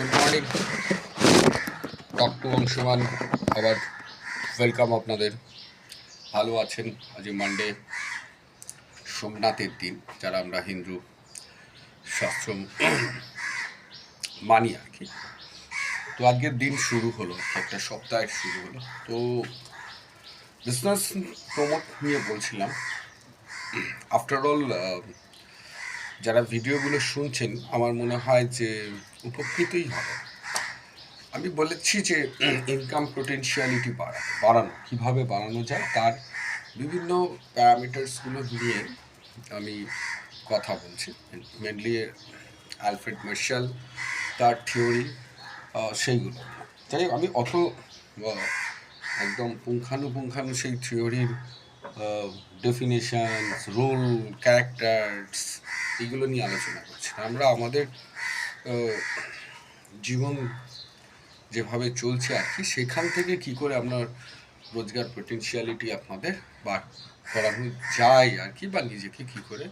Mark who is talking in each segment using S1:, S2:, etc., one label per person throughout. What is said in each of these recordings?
S1: Good morning talk to Anshuman আবার welcome আপনাদের। ভালো আছেন আজ মানডে সোমনাথের দিন, যারা আমরা হিন্দু, শাস্ত্র মানি আর কি। তো আজকের দিন শুরু হলো, একটা সপ্তাহের শুরু হলো। তো বিজনেস প্রমোট নিয়ে বলছিলাম। আফটার অল যারা ভিডিওগুলো শুনছেন, আমার মনে হয় যে উপকৃতই হবে। আমি বলেছি যে ইনকাম পোটেনশিয়ালিটি বাড়ানো বাড়ানো, কীভাবে বাড়ানো যায় তার বিভিন্ন প্যারামিটার্সগুলো নিয়ে আমি কথা বলছি। মেনলি অ্যালফ্রেড মার্শাল তার থিওরি সেইগুলো। যাই আমি অত একদম পুঙ্খানুপুঙ্খানু সেই থিওরির ডেফিনেশন রোল ক্যারেক্টার্স এগুলো নিয়ে আলোচনা করছি আমরা আমাদের জীবন যেভাবে চলছে আর কি, সেখান থেকে কি করে আপনার রোজগার পোটেনশিয়ালিটি আপনাদের বার করানো যায় আর কি, বা নিজেকে কি করে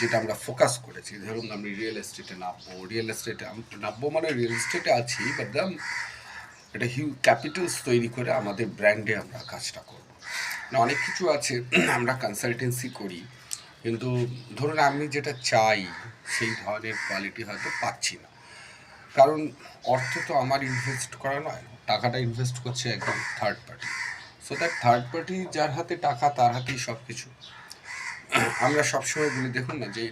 S1: যেটা আমরা ফোকাস করেছি। ধরুন আমি রিয়েল এস্টেটে নামবো রিয়েল এস্টেটে নামবো মানে রিয়েল এস্টেটে আছি বাট দাম একটা হিউ ক্যাপিটালস তৈরি করে আমাদের ব্র্যান্ডে আমরা কাজটা করব। না অনেক কিছু আছে, আমরা কনসালটেন্সি করি কিন্তু ধরুন আমি যেটা চাই, সেই ধরনের কোয়ালিটি হয়তো পাচ্ছি না। কারণ অর্থ তো আমার ইনভেস্ট করা নয়, টাকাটা ইনভেস্ট করছে একদম third party so that third party যার হাতে টাকা, তার হাতেই সব কিছু আমরা সবসময় বলি, দেখুন না যে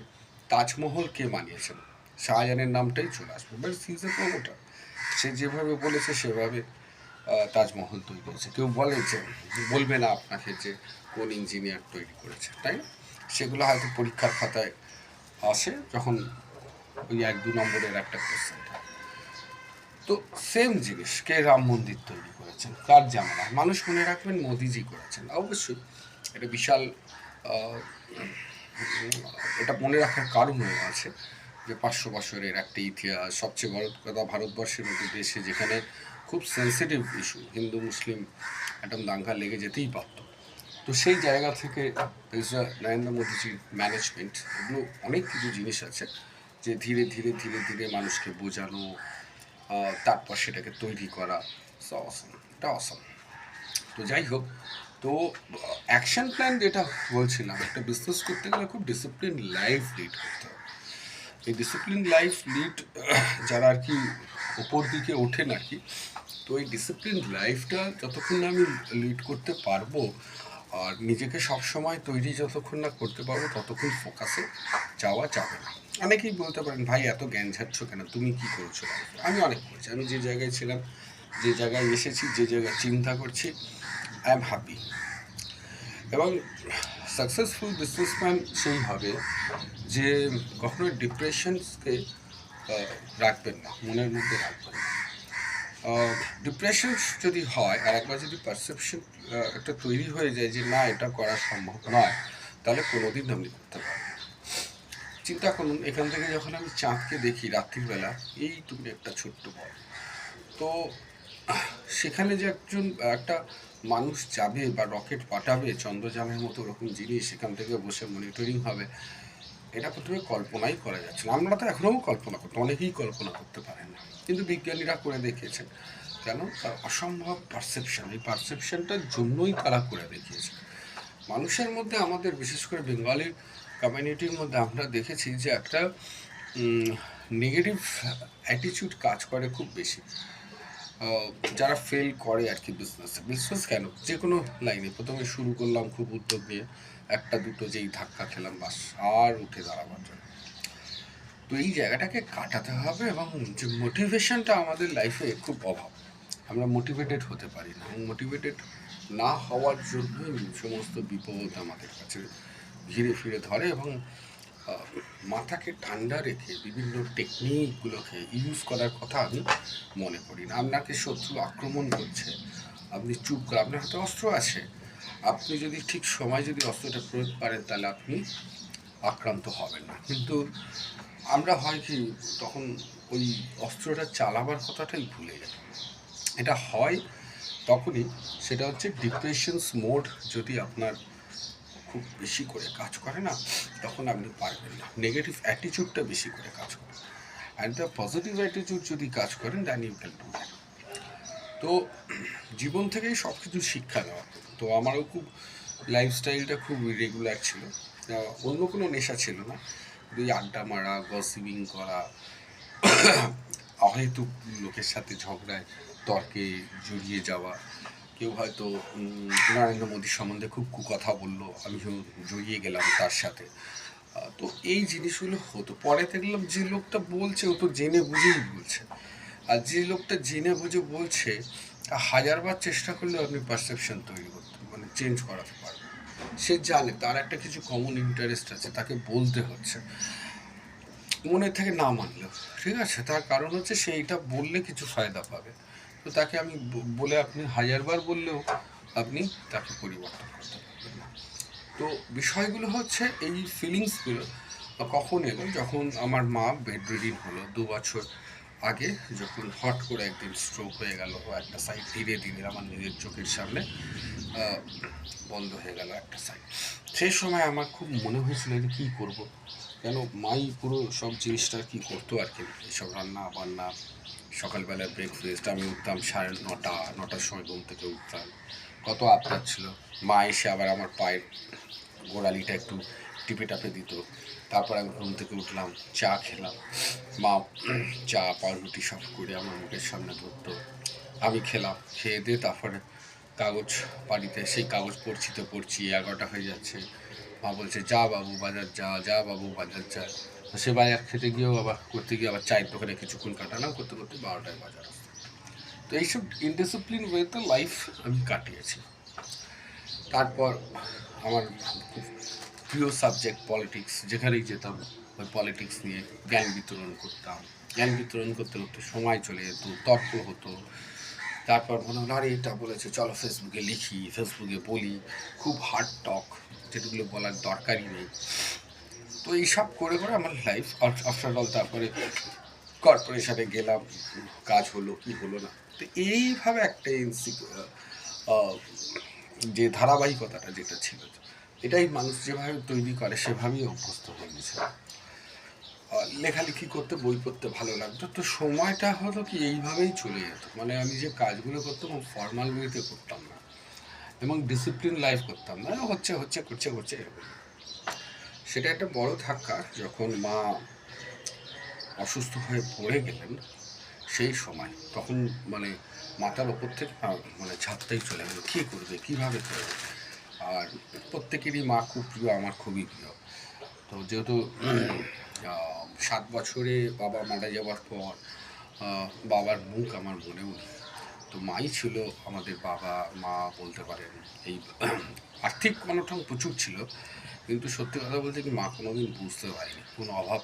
S1: তাজমহল কে বানিয়েছেন শাহজাহানের নামটাই চলে আসবে। বাট সিজ এ প্রমোটার সে যেভাবে বলেছে, সেভাবে তাজমহল তৈরি করেছে কেউ বলে যে, বলবে না আপনাকে যে কোন ইঞ্জিনিয়ার তৈরি করেছে, তাই না? সেগুলো হয়তো পরীক্ষার খাতায় আসে যখন ওই এক দু নম্বরের একটা কোশ্চেন তো সেম জিনিস কে রাম মন্দির তৈরি করেছেন? কার জামানা মানুষ মনে রাখবেন মোদিজি করেছেন। অবশ্যই, এটা বিশাল এটা মনে রাখার কারণও আছে যে পাঁচশো বছরের একটা ইতিহাস, সবচেয়ে বড় কথা ভারতবর্ষের মতো দেশে যেখানে খুব সেন্সিটিভ ইস্যু হিন্দু, মুসলিম একটা দাঙ্গা লেগে যেতেই পারত। তো সেই জায়গা থেকে নরেন্দ্র মোদীজির ম্যানেজমেন্ট এগুলো অনেক কিছু জিনিস আছে যে ধীরে ধীরে ধীরে ধীরে মানুষকে বোঝানো তারপর সেটাকে তৈরি করা। অসম এটা অসম তো যাই হোক, তো অ্যাকশন প্ল্যান যেটা বলছিলাম, একটা বিজনেস করতে গেলে খুব ডিসিপ্লিন লাইফ লিড করতে হবে। এই ডিসিপ্লিন লাইফ লিড যারা আর কি ওপর দিকে ওঠেন আর কি, তো এই ডিসিপ্লিন লাইফটা যতক্ষণ আমি লিড করতে পারব আর নিজেকে সবসময় তৈরি যতক্ষণ না করতে পারব, ততক্ষণ ফোকাসে যাওয়া যাবে না। অনেকেই বলতে পারেন, ভাই, এত জ্ঞান ঝাড়ছ কেন? তুমি কি করেছ? life এ?" আমি অনেক করেছি। আমি যে জায়গায় ছিলাম, যে জায়গায় এসেছি, যে জায়গায় চিন্তা করছি আই এম হ্যাপি এবং সাকসেসফুল বিজনেসম্যান সেই হবে যে কখনো ডিপ্রেশনসকে রাখবেন না, মনের মধ্যে রাখবেন না। ডিপ্রেশন যদি হয় আর একবার যদি পারসেপশন একটা তৈরি হয়ে যায় যে না, এটা করা সম্ভব নয়, তাহলে কোনোদিন আপনি করতে পারবেন চিন্তা করুন, এখান থেকে যখন আমি চাঁদকে দেখি রাত্রিবেলা, এই তুমি একটা ছোট্ট বল তো সেখানে যে একজন, একটা মানুষ যাবে বা রকেট পাঠাবে, চন্দ্রযানের মতো ওরকম জিনিস, সেখান থেকে বসে মনিটরিং হবে, এটা প্রথমে কল্পনাই করা যাচ্ছে আমরা তো এখনও কল্পনা করতে, অনেকেই কল্পনা করতে পারেন না। কিন্তু বিজ্ঞানীরা করে দেখিয়েছেন। কেন? তার অসম্ভব পারসেপশন এই পারসেপশনটার জন্যই তারা করে দেখিয়েছে। মানুষের মধ্যে আমাদের, বিশেষ করে বেঙ্গলি কমিউনিটির মধ্যে আমরা দেখেছি যে একটা নেগেটিভ অ্যাটিটিউড কাজ করে খুব বেশি। যারা ফেল করে আর কি বিজনেসে বিজনেস কেন? যে কোনো লাইনে প্রথমে শুরু করলাম খুব উদ্যোগ নিয়ে। একটা দুটো যেই ধাক্কা খেলাম, বাস, আর উঠে দাঁড়াবার জন্য। তো এই জায়গাটাকে কাটাতে হবে এবং যে মোটিভেশনটা আমাদের লাইফে খুব অভাব। আমরা মোটিভেটেড হতে পারি না এবং মোটিভেটেড না হওয়ার জন্য সমস্ত বিপদ আমাদের কাছে ঘিরে ফিরে ধরে এবং মাথাকে ঠান্ডা রেখে বিভিন্ন টেকনিকগুলোকে ইউজ করার কথা আমি মনে করি না। আপনাকে শত্রু আক্রমণ করছে, আপনি চুপ করে, আপনার হাতে অস্ত্র আছে। আপনি যদি ঠিক সময় যদি অস্ত্রটা প্রয়োগ করেন তাহলে আপনি আক্রান্ত হবেন না। কিন্তু আমরা হয় কি তখন ওই অস্ত্রটা চালাবার কথাটাই ভুলে যাই এটা হয় তখনই, সেটা হচ্ছে ডিপ্রেশনস মোড যদি আপনার খুব বেশি করে কাজ করে না, তখন আপনি পারবেন না। নেগেটিভ অ্যাটিটিউডটা বেশি করে কাজ করে। অ্যান্ড দ্য পজিটিভ অ্যাটিটিউড যদি কাজ করেন then you can do that তো জীবন থেকেই সব কিছু শিক্ষা নেওয়া। তো আমারও খুব লাইফস্টাইলটা খুব রেগুলার ছিল। অন্য কোনো নেশা ছিল না। এই আড্ডা মারা গসিপিং করা, অহেতুক লোকের সাথে ঝগড়ায়, তর্কে জড়িয়ে যাওয়া, কেউ হয়তো নরেন্দ্র মোদীর সম্বন্ধে খুব কুকথা বলল আমি জড়িয়ে গেলাম তার সাথে। তো এই জিনিসগুলো হতো। পরে দেখলাম যে লোকটা বলছে, ও তো জেনে বুঝেই বলছে। আর যে লোকটা জেনে বুঝে বলছে হাজারবার চেষ্টা করলেও আপনি পারসেপশন তৈরি করতে মানে চেঞ্জ করাতে পারবেন। সে জানে, তার একটা কিছু কমন ইন্টারেস্ট আছে, তাকে বলতে হচ্ছে। মনে থেকে না মানলেও, ঠিক আছে? তার কারণ হচ্ছে সে এটা বললে কিছু ফায়দা পাবে। তো তাকে আমি বলে আপনি হাজারবার বললেও আপনি তাকে পরিবর্তন করতে পারবেন তো বিষয়গুলো হচ্ছে এই ফিলিংসগুলো কখন এলো? যখন আমার মা বেড রিডিং হলো, দু বছর আগে যখন হট করে একদিন স্ট্রোক হয়ে গেল একটা সাইড ধীরে ধীরে আমার নিজের চোখের সামনে বন্ধ হয়ে গেল একটা সাইড সেই সময় আমার খুব মনে হয়েছিল যে কী করব? কেন মাই পুরো সব জিনিসটা কি করতো আর কি? এসব রান্না বান্না, সকালবেলা ব্রেকফাস্ট আমি উঠতাম সাড়ে নটা, নটার সময় ঘুম থেকে উঠতাম। কত আবদার ছিল। মা এসে আবার আমার পায়ের গোড়ালিটা একটু টিপে টাপে দিত। তারপর আমি ঘুম থেকে উঠলাম, চা খেলাম। মা, চা, পাউরুটি সব করে আমার মুখের সামনে ধরতো। আমি খেলাম, খেয়ে দিয়ে তারপরে কাগজ বাড়িতে, সেই কাগজ পড়ছি তো পড়ছি, এগারোটা হয়ে যাচ্ছে। মা বলছে, যা বাবু, বাজার যা যা বাবু, বাজার যা। সে বাজার খেতে গিয়েও আবার করতে গিয়ে আবার চায়ের দোকানে কিছুক্ষণ কাটালাম, করতে করতে বারোটায় বাজার তো এইসব ইনডিসিপ্লিন ওয়েতে লাইফ আমি কাটিয়েছি। তারপর আমার খুব প্রিয় সাবজেক্ট পলিটিক্স যেখানেই যেতাম, ওই পলিটিক্স নিয়ে জ্ঞান বিতরণ করতাম। জ্ঞান বিতরণ করতে করতে সময় চলে যেত, তর্ক হতো। তারপর মনে হলো, আরে, এটা বলেছে, চলো ফেসবুকে লিখি, ফেসবুকে বলি, খুব হার্ড টক যেগুলো বলার দরকারই নেই। তো এইসব করে করে আমার লাইফ আফটার অল তারপরে কর্পোরেশনে গেলাম, কাজ হলো কি হলো না। তো এইভাবে একটা যে ধারাবাহিকতাটা যেটা ছিল। এটাই মানুষ যেভাবে তৈরি করে, সেভাবেই অভ্যস্ত হয়ে গেছে। লেখালেখি করতে, বই পড়তে ভালো লাগতো। তো সময়টা হলো কি, এইভাবেই চলে যেত। মানে আমি যে কাজগুলো করতাম ফর্মাল ওয়েতে করতাম না। এবং ডিসিপ্লিন লাইফ করতাম না। হচ্ছে হচ্ছে, করছে করছে সেটা একটা বড় ধাক্কা, যখন মা অসুস্থ হয়ে পড়ে গেলেন সেই সময়। তখন মানে মাথার ওপর থেকে মানে ঝাপটাই চলে গেল। কী করবে, কীভাবে করবে? আর প্রত্যেকেরই মা খুব প্রিয়, আমার খুবই প্রিয়। তো যেহেতু সাত বছরে বাবা মারা যাওয়ার পর বাবার মুখ আমার মনেও নেই তো মাই ছিল আমাদের বাবা, মা বলতে পারেন, এই আর্থিক অনটন প্রচুর ছিল, কিন্তু সত্যি কথা বলতে কি মা কোনোদিন বুঝতে পারেনি, কোনো অভাব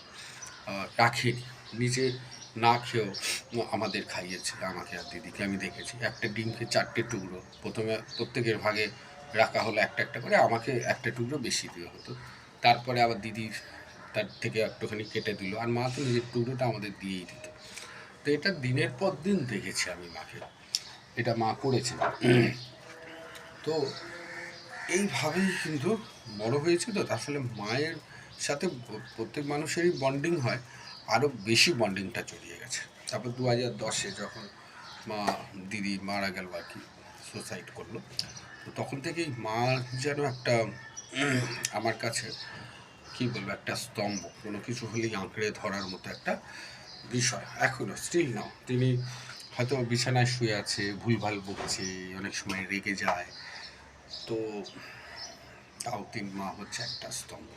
S1: রাখেনি। নিজে না খেয়েও আমাদের খাইয়েছে, আমাকে আর দিদিকে আমি দেখেছি। একটা ডিমকে চারটে টুকরো, প্রথমে প্রত্যেকের ভাগে রাখা হলো একটা একটা করে, আমাকে একটা টুকরো বেশি দেওয়া হতো। তারপরে আবার দিদি তার থেকে একটুখানি কেটে দিল, আর মা তো নিজের টুকরোটা আমাদের দিয়েই দিত। তো এটা দিনের পর দিন দেখেছি আমি মাকে, এটা মা করেছে তো এইভাবেই কিন্তু বড় হয়েছে তো আসলে মায়ের সাথে প্রত্যেক মানুষেরই বন্ডিং হয় আরও বেশি বন্ডিংটা জড়িয়ে গেছে। তারপর দু হাজার দশে যখন মা, দিদি মারা গেল আর কি সুসাইড করল। তো তখন থেকেই মা যেন একটা, আমার কাছে কি বলব, একটা স্তম্ভ, কোনো কিছু হলেই আঁকড়ে ধরার মতো একটা বিষয়। এখনও স্টিল নাও তিনি হয়তো বিছানায় শুয়ে আছে, ভুলভাল বকছে, অনেক সময় রেগে যায়। তো তাও তিন মা হচ্ছে একটা স্তম্ভ।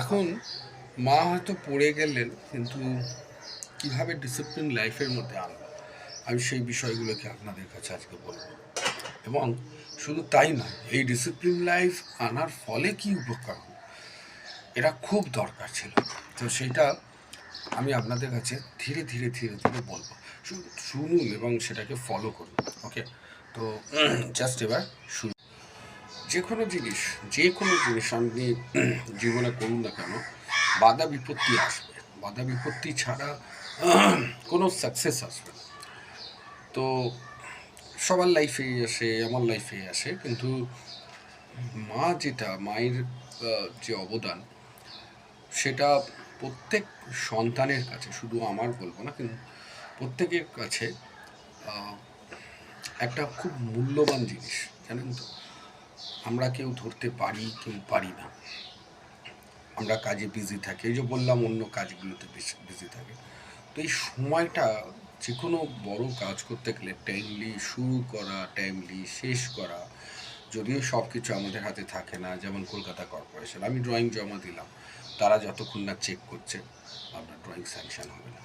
S1: এখন মা হয়তো পড়ে গেলেন, কিন্তু কীভাবে ডিসিপ্লিন লাইফের মধ্যে আনব? আমি সেই বিষয়গুলোকে আপনাদের কাছে আজকে বলব। এবং শুধু তাই নয়, এই ডিসিপ্লিন লাইফ আনার ফলে কি উপকার এটা খুব দরকার ছিল। তো সেটা আমি আপনাদের কাছে ধীরে ধীরে ধীরে ধীরে বলব। শুনুন এবং সেটাকে ফলো করুন ওকে তো জাস্ট এবার শুরু যে কোনো জিনিস, যে কোনো জিনিস আপনি জীবনে করুন না কেন, বাধা বিপত্তি আসবে। বাধা বিপত্তি ছাড়া কোনো সাকসেস আসবে না। তো সবার লাইফেই আসে, আমার লাইফেই আসে। কিন্তু মা যেটা, মায়ের যে অবদান, সেটা প্রত্যেক সন্তানের কাছে, শুধু আমার বলব না, কিন্তু প্রত্যেকের কাছে একটা খুব মূল্যবান জিনিস, জানেন তো? আমরা কেউ ধরতে পারি, কেউ পারি না। আমরা কাজে বিজি থাকি, এই যে বললাম অন্য কাজগুলোতে বিজি থাকে। তো এই সময়টা যে কোনো বড় কাজ করতে গেলে টাইমলি শুরু করা টাইমলি শেষ করা, যদিও সব কিছু আমাদের হাতে থাকে না, যেমন কলকাতা কর্পোরেশন। আমি ড্রয়িং জমা দিলাম, তারা যতক্ষণ না চেক করছে আপনার ড্রয়িং স্যাংশন হবে না।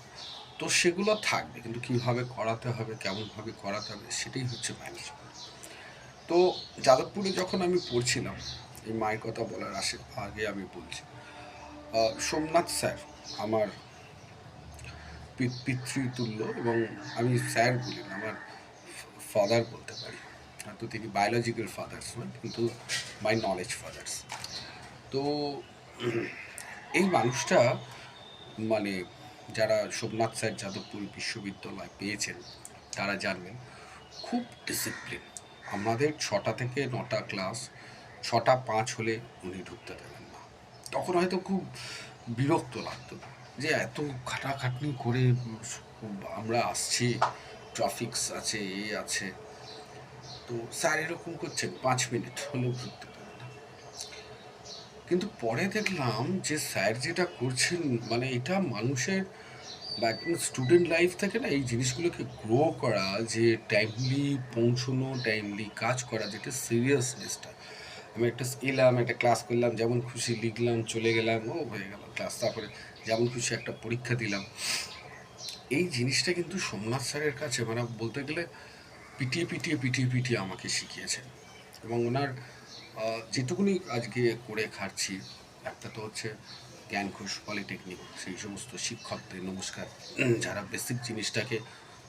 S1: তো সেগুলো থাকবে, কিন্তু কীভাবে করাতে হবে, কেমনভাবে করাতে হবে, সেটাই হচ্ছে ম্যানেজমেন্ট তো যাদবপুরে যখন আমি পড়ছিলাম, এই মায়ের কথা বলার আসে আগে আমি বলছি সোমনাথ স্যার, আমার পিতৃতুল্য এবং আমি স্যার বলি না আমার ফাদার বলতে পারি। হয়তো তিনি বায়োলজিক্যাল ফাদার্স নয়, কিন্তু মাই নলেজ ফাদার্স তো এই মানুষটা মানে যারা সোমনাথ স্যার যাদবপুর বিশ্ববিদ্যালয় পেয়েছেন, তারা জানবেন, খুব ডিসিপ্লিন আমাদের ছটা থেকে নটা ক্লাস ছটা পাঁচ হলে উনি ঢুকতে দেবেন না। তখন হয়তো খুব বিরক্ত লাগতো। যে এত খাটাখাটনি করে আমরা আসছি, ট্রাফিকস আছে, এ আছে। তো স্যার এরকম করছেন, পাঁচ মিনিট হলেও দেবেন কিন্তু পরে দেখলাম যে স্যার যেটা করছেন মানে এটা মানুষের বা স্টুডেন্ট লাইফ থেকে না, এই জিনিসগুলোকে গ্রো করা, যে টাইমলি পৌঁছানো টাইমলি কাজ করা, যেটা সিরিয়াসনেসটা আমি একটা এলাম, একটা ক্লাস করলাম, যেমন খুশি, লিখলাম, চলে গেলাম, ও হয়ে গেল ক্লাস তারপরে যেমন কিছু একটা পরীক্ষা দিলাম। এই জিনিসটা কিন্তু সোমনাথ স্যারের কাছে মানে বলতে গেলে পিটিয়ে পিটিয়ে পিটিয়ে পিটিয়ে আমাকে শিখিয়েছেন। এবং ওনার যেটুকুনি আজকে করে খাচ্ছি একটা তো হচ্ছে জ্ঞান ঘোষ পলিটেকনিক, সেই সমস্ত শিক্ষকদের নমস্কার। যারা বেসিক জিনিসটাকে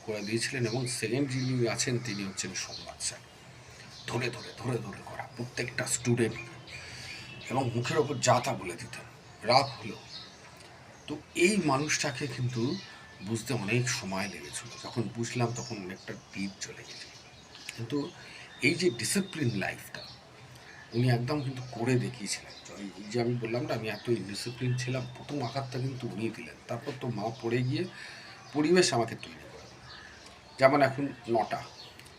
S1: করে দিয়েছিলেন এবং সেকেন্ড যিনি আছেন, তিনি হচ্ছেন সোমনাথ স্যার। ধরে ধরে ধরে ধরে করা প্রত্যেকটা স্টুডেন্ট এবং মুখের ওপর যাতা বলে দিতেন। রাগ হলো তো এই মানুষটাকে কিন্তু বুঝতে অনেক সময় লেগেছিল। যখন বুঝলাম তখন অনেকটা দিন চলে গেছে। কিন্তু এই যে ডিসিপ্লিন লাইফটা উনি একদম কিন্তু করে দেখিয়েছিলেন। এই যে আমি বললাম না, আমি এত ডিসিপ্লিন ছিলাম, প্রথম আঘাতটা কিন্তু উনি দিলেন। তারপর তো মা পড়ে গিয়ে পরিবেশ আমাকে তৈরি করে যেমন এখন নটা,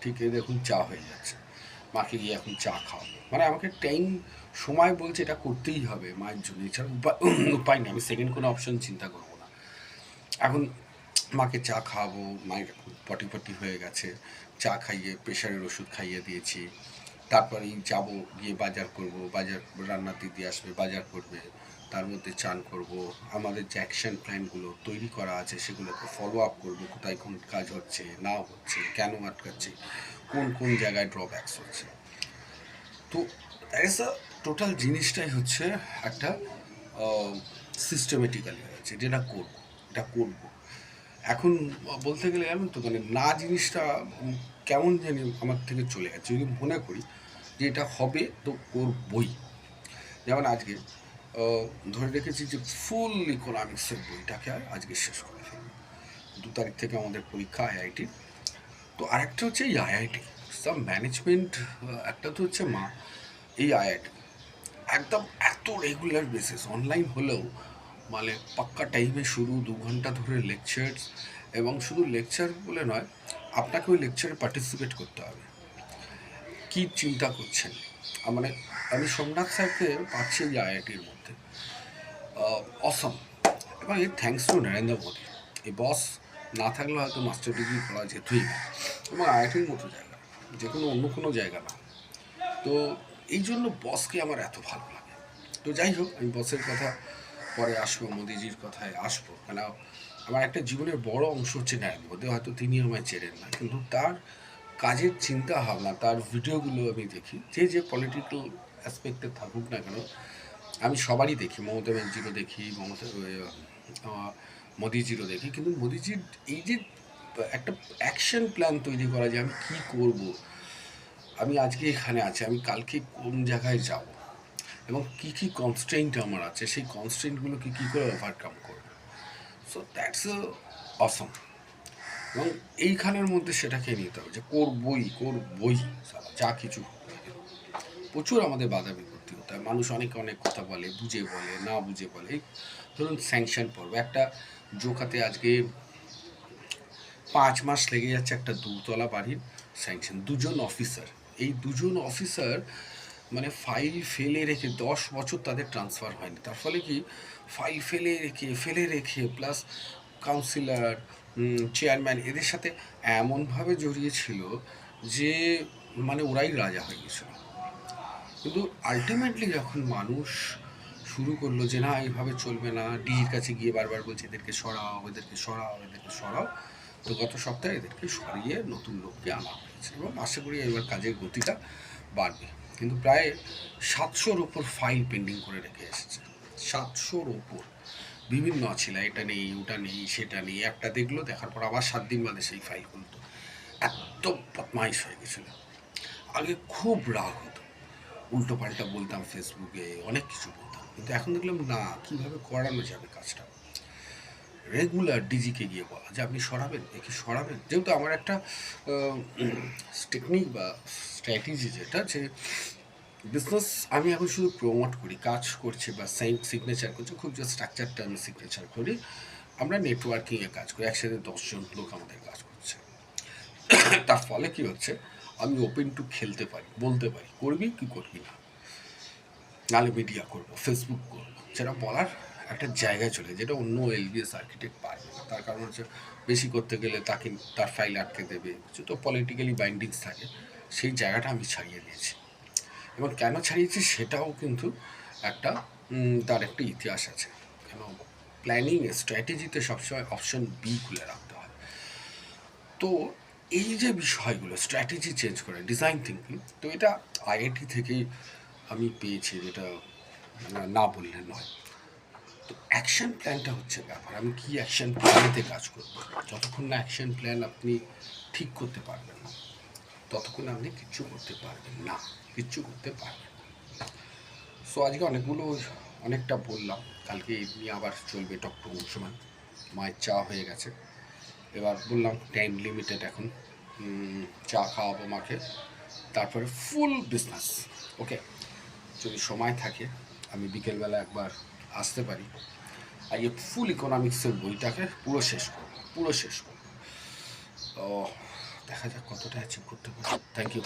S1: ঠিক দেখুন চা হয়ে যাচ্ছে। মাকে গিয়ে এখন চা খাওয়াবো। মানে আমাকে টাইম সময় বলছে এটা করতেই হবে মায়ের জন্য। এছাড়া উপায় উপায় নেই। আমি সেকেন্ড কোনো অপশন চিন্তা করব না। এখন মাকে চা খাওয়াবো, মায়ের পটি পটি হয়ে গেছে। চা খাইয়ে প্রেশারের ওষুধ খাইয়ে দিয়েছি। তারপরেই যাব, গিয়ে বাজার করব। বাজার রান্নার দিদি আসবে, বাজার করবে। তার মধ্যে চান করব। আমাদের যে অ্যাকশন প্ল্যানগুলো তৈরি করা আছে, সেগুলোকে ফলো আপ করব। কোথায় কোন কাজ হচ্ছে না হচ্ছে, কেন আটকাচ্ছে, কোন কোন জায়গায় ড্রব্যাকস হচ্ছে। তো অ্যাজ আ টোটাল জিনিসটাই হচ্ছে একটা সিস্টেমেটিক্যালি হয়েছে যেটা করব, এটা করব। এখন বলতে গেলে জানেন তো মানে না জিনিসটা কেমন জানি আমার থেকে চলে গেছে। যদি মনে করি যে এটা হবে তো করবই। যেমন আজকে ধরে রেখেছি যে ফুল ইকোনমিক্সের বইটাকে আজকে শেষ করে দু তারিখ থেকে আমাদের পরীক্ষা আইআইটির তো আরেকটা হচ্ছে এই আইআইটি সাম ম্যানেজমেন্ট একটা তো হচ্ছে মা, এই আইআইটি একদম এত রেগুলার বেসিস অনলাইন হলেও মানে পাক্কা টাইমে শুরু, দু ঘণ্টা ধরে লেকচার্স এবং শুধু লেকচার বলে নয়, আপনাকে ওই লেকচারে পার্টিসিপেট করতে হবে। কি চিন্তা করছেন? মানে আমি সোমনাথ স্যারকে পাচ্ছি এই আইআইটির মধ্যে। অসম এবং এর থ্যাংকস টু নরেন্দ্র মোদী। এই বস না থাকলে হয়তো মাস্টার ডিগ্রি করা যেতই না। এবং আইআইটির মতো জায়গা। যে কোনো অন্য কোনো জায়গা না। তো এই জন্য বসকে আমার এত ভালো লাগে। তো যাই হোক আমি বসের কথা পরে আসব, মোদিজির কথায় আসব। কেন, আমার একটা জীবনের বড় অংশ হচ্ছে মোদী হয়তো তিনি আমায় চেনেন না। কিন্তু তার কাজের চিন্তা ভাবনা তার ভিডিওগুলো আমি দেখি, যে যে পলিটিক্যাল অ্যাসপেক্টে থাকুক না কেন, আমি সবারই দেখি। মমতা ব্যানার্জিরও দেখি, মমতা মোদিজিরও দেখি। কিন্তু মোদিজির এই যে একটা অ্যাকশন প্ল্যান তৈরি করা, যে আমি কী করব আমি আজকে এখানে আছি আমি কালকে কোন জায়গায় যাব? এবং কী কী কনস্ট্রেন্ট আমার আছে সেই কনস্ট্রেন্টগুলো কী কী করে ওভারকাম করব? সো দ্যাটস অসম এবং এইখানের মধ্যে সেটাকে নিতে হবে যে করবই করবই সালা, যা কিছু। প্রচুর আমাদের বাধা বিপত্তি হতে হয়। মানুষ অনেক অনেক কথা বলে বুঝে বলে না বুঝে বলে। ধরুন স্যাংশন পর্ব একটা জোকাতে আজকে পাঁচ মাস লেগে যাচ্ছে একটা দুতলা বাড়ির স্যাংশন দুজন অফিসার এই দুজন অফিসার মানে ফাইল ফেলে রেখে দশ বছর তাদের ট্রান্সফার হয়নি। তার ফলে কি? ফাইল ফেলে রেখে ফেলে রেখে প্লাস কাউন্সিলর চেয়ারম্যান এদের সাথে এমনভাবে জড়িয়েছিল যে মানে ওরাই রাজা হয়ে গেছিল। কিন্তু আলটিমেটলি যখন মানুষ শুরু করল যে না, এইভাবে চলবে না ডিজির কাছে গিয়ে বারবার বলছে, এদেরকে সরাও এদেরকে সরাও এদেরকে সরাও, তো গত সপ্তাহে এদেরকে সরিয়ে নতুন লোককে আনা এবং আশা করি এবার কাজের গতিটা বাড়বে। কিন্তু প্রায় সাতশোর ওপর ফাইল পেন্ডিং করে রেখে এসেছে। সাতশোর ওপর। বিভিন্ন ছিল এটা নেই, ওটা নেই, সেটা নেই, একটা দেখল, দেখার পর আবার সাত দিন বাদে সেই ফাইল খুলতো। এত বদমাইশ হয়ে গেছিল। আগে খুব রাগ হতো। উল্টো পাল্টা বলতাম ফেসবুকে অনেক কিছু বলতাম। কিন্তু এখন দেখলাম, না, কীভাবে করানো যাবে কাজটা? রেগুলার ডিজিকে গিয়ে বলা, যে আপনি সরাবেন, একে সরাবেন। যেহেতু আমার একটা টেকনিক বা স্ট্র্যাটেজি যেটা, যে বিজনেস আমি এখন শুধু প্রমোট করি, কাজ করছে বা সাইন সিগনেচার করছে, খুব যে স্ট্রাকচারটা আমি সিগনেচার করি। আমরা নেটওয়ার্কিংয়ে কাজ করি, একসাথে দশজন লোক আমাদের কাজ করছে। তার ফলে কী হচ্ছে, আমি ওপেন টু খেলতে পারি, বলতে পারি, করবি কি করবি না। নাহলে মিডিয়া করব ফেসবুক করব, যেটা বলার একটা জায়গায় চলে যেটা অন্য এলবিএস আর্কিটেক্ট পারবে না। তার কারণ হচ্ছে বেশি করতে গেলে তাকে তার ফাইল আটকে দেবে তো পলিটিক্যালি বাইন্ডিংস থাকে, সেই জায়গাটা আমি ছাড়িয়ে দিয়েছি। এবং কেন ছাড়িয়েছি সেটাও কিন্তু একটা তার একটা ইতিহাস আছে। কেন প্ল্যানিং স্ট্র্যাটেজিতে সবসময় অপশন বি খুলে রাখতে হয়। তো এই যে বিষয়গুলো স্ট্র্যাটেজি চেঞ্জ করে ডিজাইন থিঙ্কিং তো এটা আইআইটি থেকেই আমি পেয়েছি, যেটা না- বললে নয়। অ্যাকশন প্ল্যানটা হচ্ছে ব্যাপার। আমি কি অ্যাকশন প্ল্যানেতে কাজ করব? যতক্ষণ না অ্যাকশন প্ল্যান আপনি ঠিক করতে পারবেন ততক্ষণ আপনি কিচ্ছু করতে পারবেন না, কিচ্ছু করতে পারবেন সো আজকে অনেকগুলো, অনেকটা বললাম। কালকে এমনি আবার চলবে টকটক সময় মায়ের চা হয়ে গেছে। এবার বললাম টাইম লিমিটেড এখন। চা খাওয়াবো মাকে। তারপরে ফুল বিজনেস ওকে যদি সময় থাকে, আমি বিকেলবেলা একবার আসতে পারি। আর এই ফুল ইকোনমিক্সের বইটাকে পুরো শেষ করব, পুরো শেষ করব। তো দেখা যাক কতটা অ্যাচিভ করতে পারি। Thank you